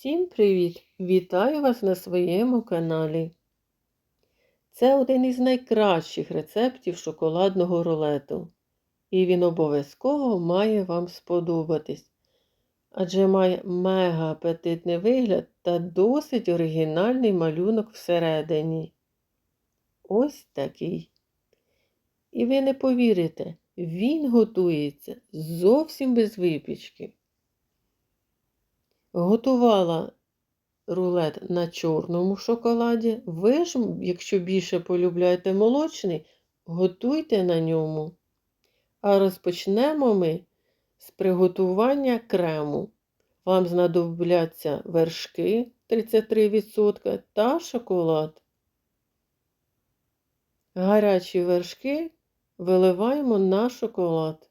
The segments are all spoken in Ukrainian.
Всім привіт! Вітаю вас на своєму каналі. Це один із найкращих рецептів шоколадного рулету. І він обов'язково має вам сподобатись. Адже має мега апетитний вигляд та досить оригінальний малюнок всередині. Ось такий. І ви не повірите, він готується зовсім без випічки. Готувала рулет на чорному шоколаді. Ви ж, якщо більше полюбляєте молочний, готуйте на ньому. А розпочнемо ми з приготування крему. Вам знадобляться вершки 33% та шоколад. Гарячі вершки виливаємо на шоколад.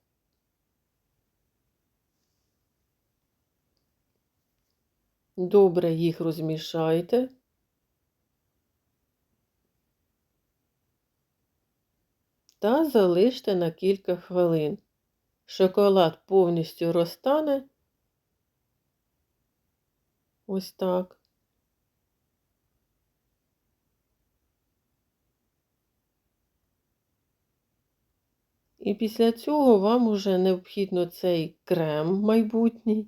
Добре їх розмішайте. Та залиште на кілька хвилин. Шоколад повністю розтане. Ось так. І після цього вам уже необхідно цей крем майбутній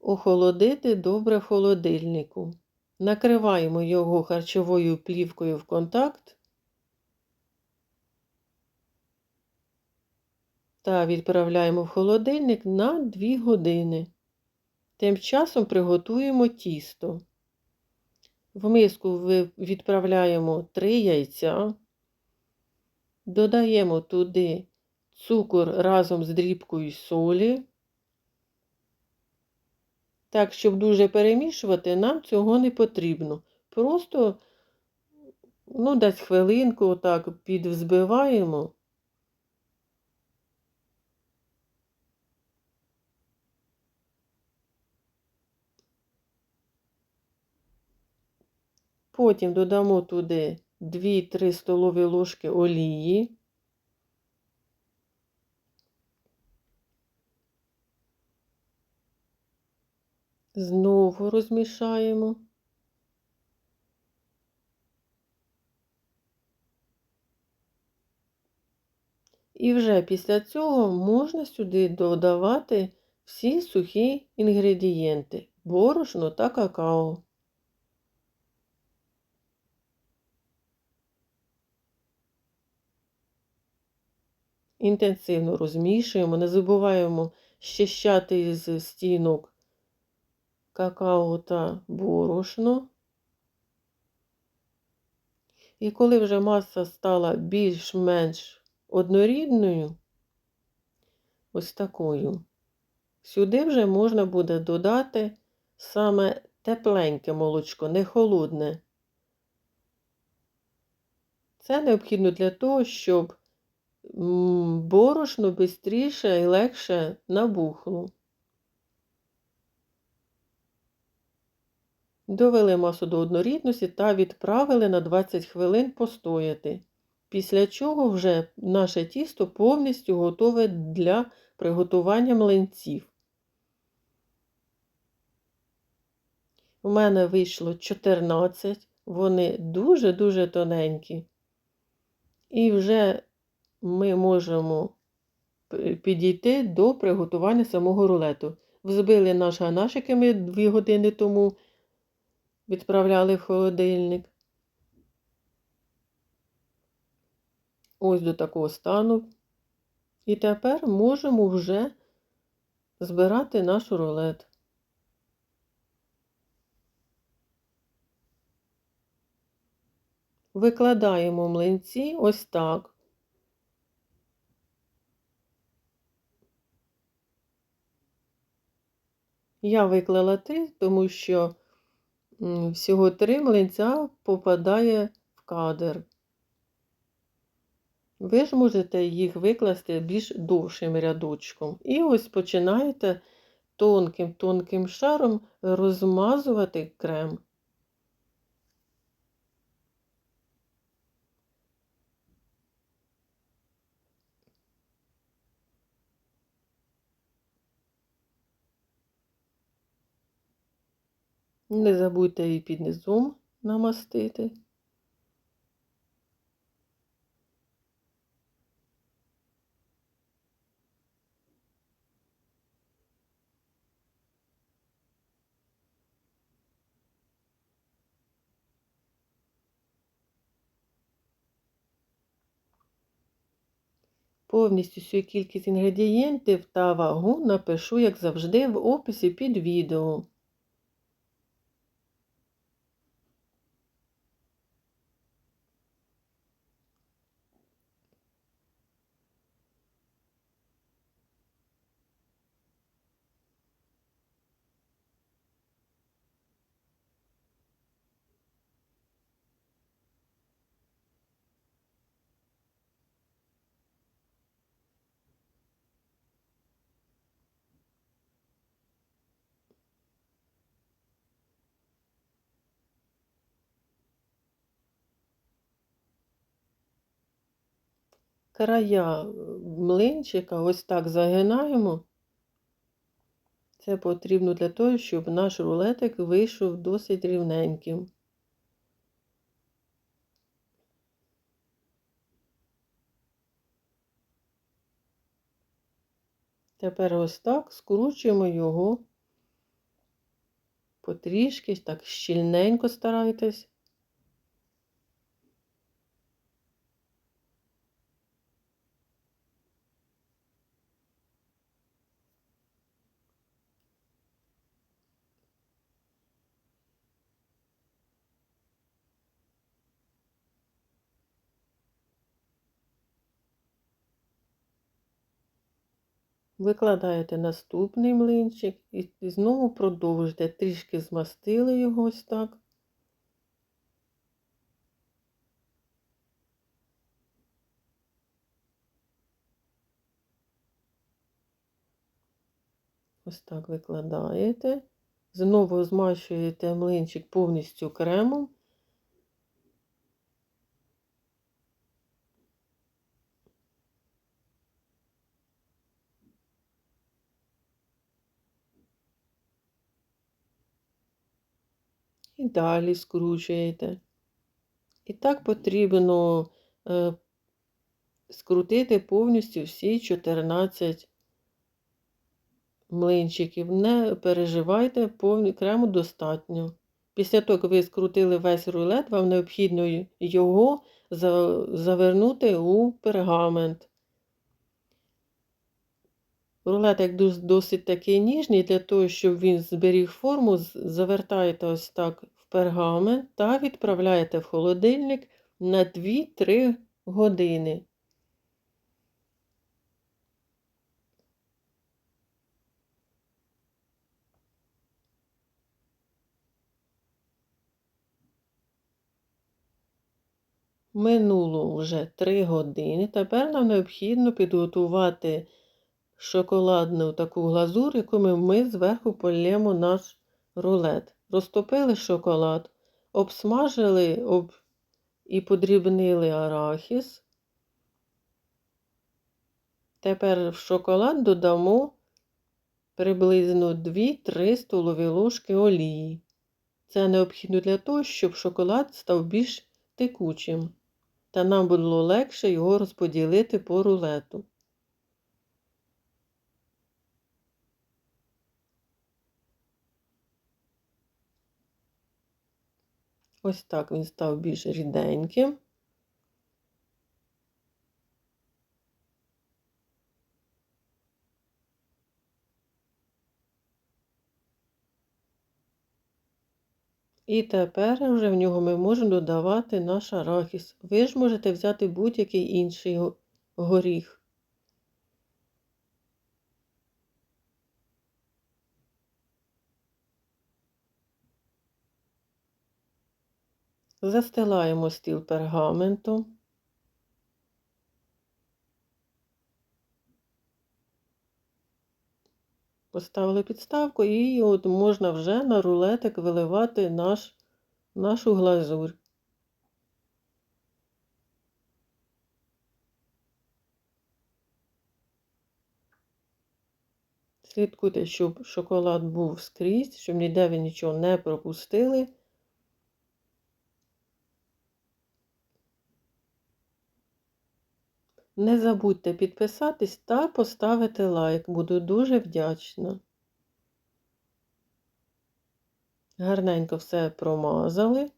охолодити добре в холодильнику. Накриваємо його харчовою плівкою в контакт та відправляємо в холодильник на 2 години. Тим часом приготуємо тісто. В миску відправляємо 3 яйця, додаємо туди цукор разом з дрібкою солі. Так, щоб дуже перемішувати, нам цього не потрібно. Просто, ну, десь хвилинку отак підвзбиваємо. Потім додамо туди 2-3 столові ложки олії. Знову розмішаємо. І вже після цього можна сюди додавати всі сухі інгредієнти борошно та какао. Інтенсивно розмішуємо, не забуваємо щищати з стінок какао та борошно. І коли вже маса стала більш-менш однорідною, ось такою, сюди вже можна буде додати саме тепленьке молочко, не холодне. Це необхідно для того, щоб борошно швидше і легше набухло. Довели масу до однорідності та відправили на 20 хвилин постояти. Після чого вже наше тісто повністю готове для приготування млинців. У мене вийшло 14, вони дуже-дуже тоненькі. І вже ми можемо підійти до приготування самого рулету. Взбили наш ганашик, ми 2 години тому відправляли в холодильник. Ось до такого стану. І тепер можемо вже збирати наш рулет. Викладаємо млинці ось так. Я виклала три, тому що всього три млинця попадає в кадр. Ви ж можете їх викласти більш довшим рядочком. І ось починаєте тонким-тонким шаром розмазувати крем. Не забудьте її під низом намастити. Повністю всю кількість інгредієнтів та вагу напишу, як завжди, в описі під відео. Края млинчика ось так загинаємо. Це потрібно для того, щоб наш рулетик вийшов досить рівненьким. Тепер ось так скручуємо його потрішки, так щільненько старайтесь. Викладаєте наступний млинчик і знову продовжуєте. Трішки змастили його ось так. Ось так викладаєте. Знову змащуєте млинчик повністю кремом. І далі скручуєте. І так потрібно е, скрутити повністю всі 14 млинчиків. Не переживайте, повні крему достатньо. Після того, як ви скрутили весь рулет, вам необхідно його завернути у пергамент. Рулетик досить такий ніжний, для того, щоб він зберіг форму, завертаєте ось так в пергамент та відправляєте в холодильник на 2-3 години. Минуло вже 3 години. Тепер нам необхідно підготувати шоколадну таку глазур, яку ми зверху полємо наш рулет. Розтопили шоколад, обсмажили об... і подрібнили арахіс. Тепер в шоколад додамо приблизно 2-3 столові ложки олії. Це необхідно для того, щоб шоколад став більш текучим, та нам було легше його розподілити по рулету. Ось так він став більш ріденьким. І тепер вже в нього ми можемо додавати наш арахіс. Ви ж можете взяти будь-який інший горіх. Застилаємо стіл пергаментом. Поставили підставку і от можна вже на рулетик виливати наш, нашу глазурь. Слідкуйте, щоб шоколад був скрізь, щоб ніде ви нічого не пропустили. Не забудьте підписатись та поставити лайк. Буду дуже вдячна. Гарненько все промазали.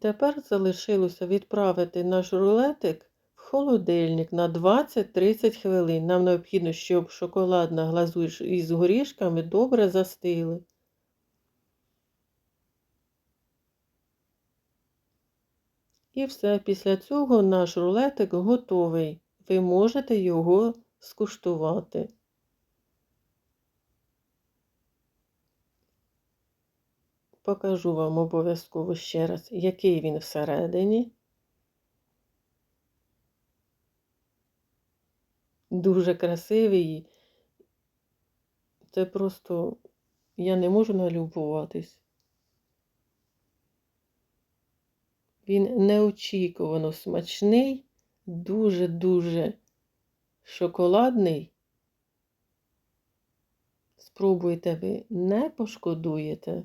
Тепер залишилося відправити наш рулетик в холодильник на 20-30 хвилин. Нам необхідно, щоб шоколадна глазурь із горішками добре застили. І все, після цього наш рулетик готовий. Ви можете його скуштувати. Покажу вам обов'язково ще раз, який він всередині. Дуже красивий. Це просто я не можу налюбуватись. Він неочікувано смачний, дуже-дуже шоколадний. Спробуйте ви, не пошкодуєте.